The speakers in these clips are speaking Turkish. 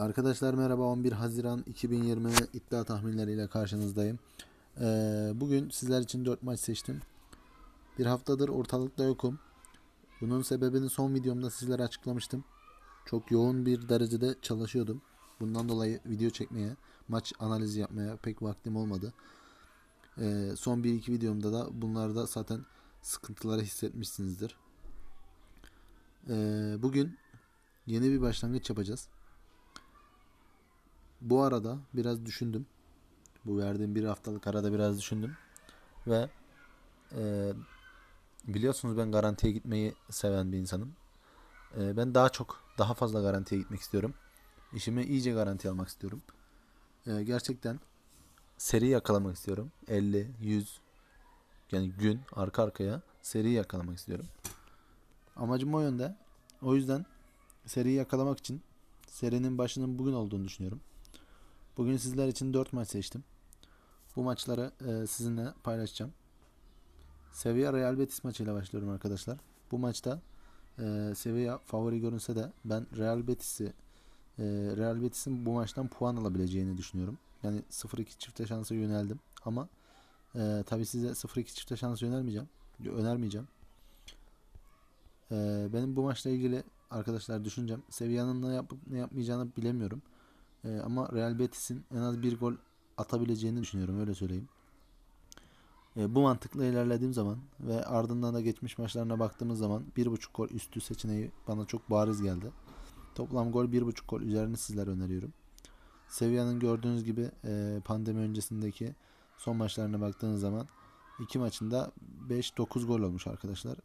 Arkadaşlar merhaba 11 Haziran 2020 iddia tahminleriyle karşınızdayım. Ee, bugün sizler için 4 maç seçtim. Bir haftadır ortalıkta yokum. Bunun sebebini son videomda sizlere açıklamıştım. Çok yoğun bir derecede çalışıyordum. Bundan dolayı video çekmeye, maç analizi yapmaya pek vaktim olmadı. Ee, son 1-2 videomda da bunlarda zaten sıkıntıları hissetmişsinizdir. Ee, bugün yeni bir başlangıç yapacağız. Bu arada biraz düşündüm. Bu verdiğim bir haftalık arada biraz düşündüm. Ve e, biliyorsunuz ben garantiye gitmeyi seven bir insanım. E, ben daha çok, daha fazla garantiye gitmek istiyorum. İşimi iyice garanti almak istiyorum. E, gerçekten seri yakalamak istiyorum. 50, 100 yani gün arka arkaya seri yakalamak istiyorum. Amacım o yönde. O yüzden seriyi yakalamak için serinin başının bugün olduğunu düşünüyorum. Bugün sizler için 4 maç seçtim. Bu maçları e, sizinle paylaşacağım. Sevilla Real Betis maçıyla başlıyorum arkadaşlar. Bu maçta e, Sevilla favori görünse de ben Real Betis'i e, Real Betis'in bu maçtan puan alabileceğini düşünüyorum. Yani 0-2 çifte şansa yöneldim. Ama e, tabi size 0-2 çifte şansa yönelmeyeceğim. Önermeyeceğim. E, benim bu maçla ilgili arkadaşlar düşüncem Sevilla'nın ne yapıp ne yapmayacağını bilemiyorum. Ee, ama Real Betis'in en az bir gol atabileceğini düşünüyorum öyle söyleyeyim. Ee, bu mantıkla ilerlediğim zaman ve ardından da geçmiş maçlarına baktığımız zaman bir buçuk gol üstü seçeneği bana çok bariz geldi. Toplam gol bir buçuk gol üzerine sizlere öneriyorum. Sevilla'nın gördüğünüz gibi e, pandemi öncesindeki son maçlarına baktığınız zaman iki maçında 5-9 gol olmuş arkadaşlar.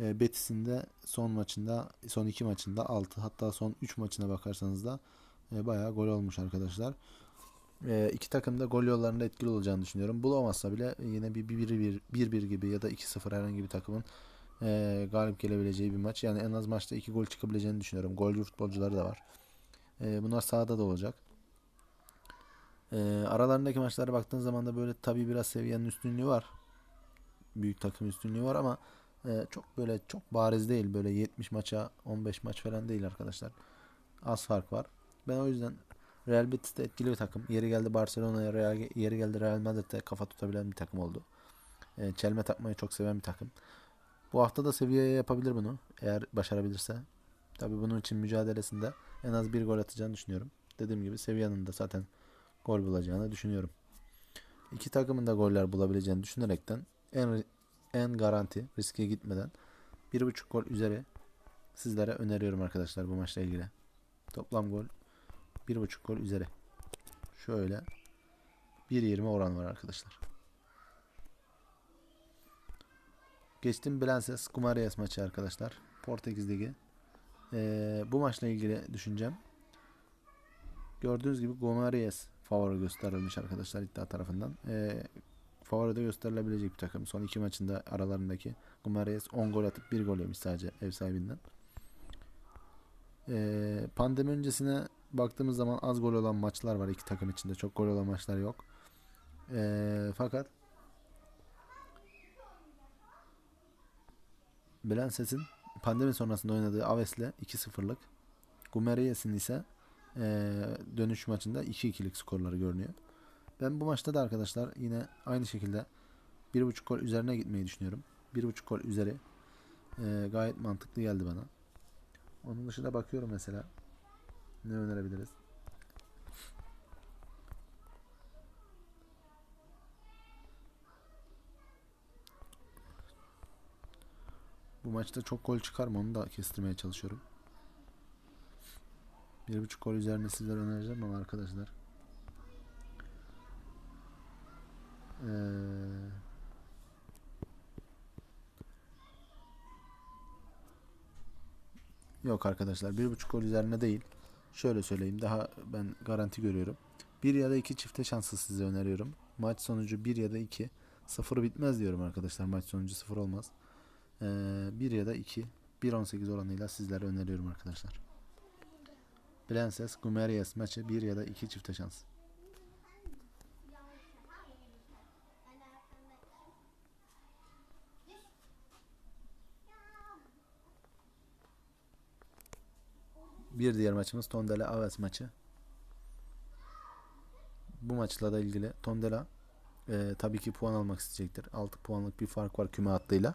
E, Betis'in de son maçında son iki maçında 6 hatta son 3 maçına bakarsanız da e, bayağı gol olmuş arkadaşlar. E, iki takım da gol yollarında etkili olacağını düşünüyorum. Bulamazsa bile yine bir 1-1 1-1 gibi ya da 2-0 herhangi bir takımın e, galip gelebileceği bir maç. Yani en az maçta 2 gol çıkabileceğini düşünüyorum. Golcü futbolcuları da var. E, bunlar sahada da olacak. E, aralarındaki maçlara baktığın zaman da böyle tabii biraz seviyenin üstünlüğü var. Büyük takım üstünlüğü var ama e, çok böyle çok bariz değil. Böyle 70 maça 15 maç falan değil arkadaşlar. Az fark var. Ben o yüzden Real Betis de etkili bir takım. Yeri geldi Barcelona'ya, Real, yeri geldi Real Madrid'e kafa tutabilen bir takım oldu. E, çelme takmayı çok seven bir takım. Bu hafta da Sevilla'ya yapabilir bunu. Eğer başarabilirse. Tabii bunun için mücadelesinde en az bir gol atacağını düşünüyorum. Dediğim gibi Sevilla'nın da zaten gol bulacağını düşünüyorum. İki takımın da goller bulabileceğini düşünerekten en en garanti riske gitmeden bir buçuk gol üzeri sizlere öneriyorum arkadaşlar bu maçla ilgili. Toplam gol 1.5 gol üzeri. Şöyle 1.20 oran var arkadaşlar. Geçtim Belenses Gumares maçı arkadaşlar. Portekiz Ligi. Ee, bu maçla ilgili düşüncem. Gördüğünüz gibi Gumares favori gösterilmiş arkadaşlar iddia tarafından. Ee, favori de gösterilebilecek bir takım. Son iki maçında aralarındaki Gumares 10 gol atıp 1 gol yemiş sadece ev sahibinden. Ee, pandemi öncesine baktığımız zaman az gol olan maçlar var iki takım içinde. Çok gol olan maçlar yok. Ee, fakat Belances'in pandemi sonrasında oynadığı Aves'le 2-0'lık Gumereyes'in ise e, dönüş maçında 2-2'lik skorları görünüyor. Ben bu maçta da arkadaşlar yine aynı şekilde 1.5 gol üzerine gitmeyi düşünüyorum. 1.5 gol üzeri e, gayet mantıklı geldi bana. Onun dışında bakıyorum mesela ne önerebiliriz? Bu maçta çok gol çıkar mı onu da kestirmeye çalışıyorum. Bir buçuk gol üzerine sizlere önereceğim ama arkadaşlar. Ee, yok arkadaşlar bir buçuk gol üzerine değil. Şöyle söyleyeyim daha ben garanti görüyorum. Bir ya da iki çifte şansı size öneriyorum. Maç sonucu bir ya da iki. Sıfır bitmez diyorum arkadaşlar. Maç sonucu sıfır olmaz. Ee, bir ya da iki. 1.18 oranıyla sizlere öneriyorum arkadaşlar. Prenses Gumerias maçı bir ya da iki çifte şans. Bir diğer maçımız Tondela Aves maçı. Bu maçla da ilgili Tondela e, tabii ki puan almak isteyecektir. 6 puanlık bir fark var küme hattıyla.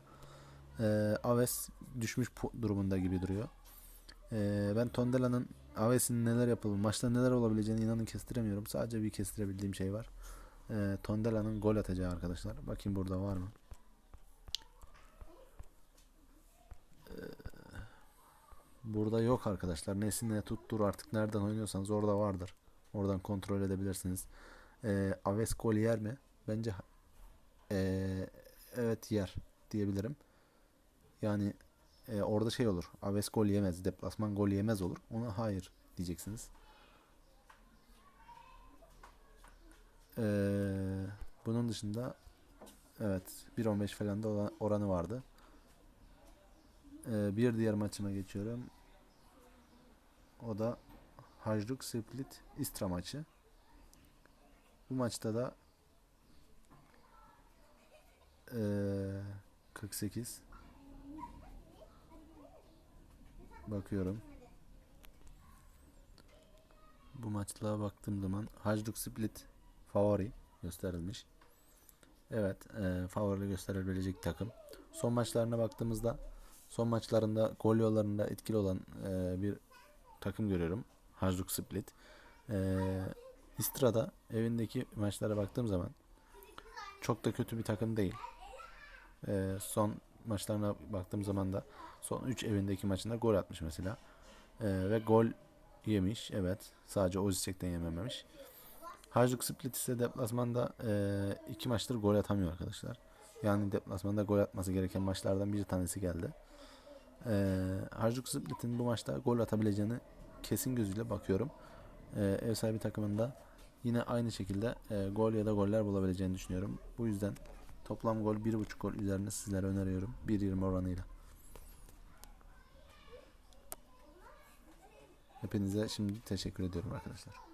E, Aves düşmüş durumunda gibi duruyor. E, ben Tondela'nın Aves'in neler yapılır, maçta neler olabileceğini inanın kestiremiyorum. Sadece bir kestirebildiğim şey var. E, Tondela'nın gol atacağı arkadaşlar. Bakayım burada var mı? Burada yok arkadaşlar. Nesine tuttur artık nereden oynuyorsanız orada vardır. Oradan kontrol edebilirsiniz. E, Aves gol yer mi? Bence e, evet yer diyebilirim. Yani e, orada şey olur. Aves gol yemez. Deplasman gol yemez olur. Ona hayır diyeceksiniz. E, bunun dışında evet 1.15 falan da oranı vardı. E, bir diğer maçıma geçiyorum. O da Hajduk Split Istra maçı. Bu maçta da eee 48 bakıyorum. Bu maçla baktığım zaman Hajduk Split favori gösterilmiş. Evet, eee favori gösterilebilecek takım. Son maçlarına baktığımızda son maçlarında gol yollarında etkili olan eee, bir takım görüyorum. Hajduk Split. Eee İstra'da evindeki maçlara baktığım zaman çok da kötü bir takım değil. Ee, son maçlarına baktığım zaman da son 3 evindeki maçında gol atmış mesela. Ee, ve gol yemiş. Evet. Sadece Ozicek'ten yemememiş. Hajduk Split ise deplasmanda 2 maçtır gol atamıyor arkadaşlar. Yani deplasmanda gol atması gereken maçlardan bir tanesi geldi. Ee, Hajduk Split'in bu maçta gol atabileceğini kesin gözüyle bakıyorum. Ee, ev sahibi takımında yine aynı şekilde e, gol ya da goller bulabileceğini düşünüyorum. Bu yüzden toplam gol 1.5 gol üzerine sizlere öneriyorum. 1.20 oranıyla. Hepinize şimdi teşekkür ediyorum arkadaşlar.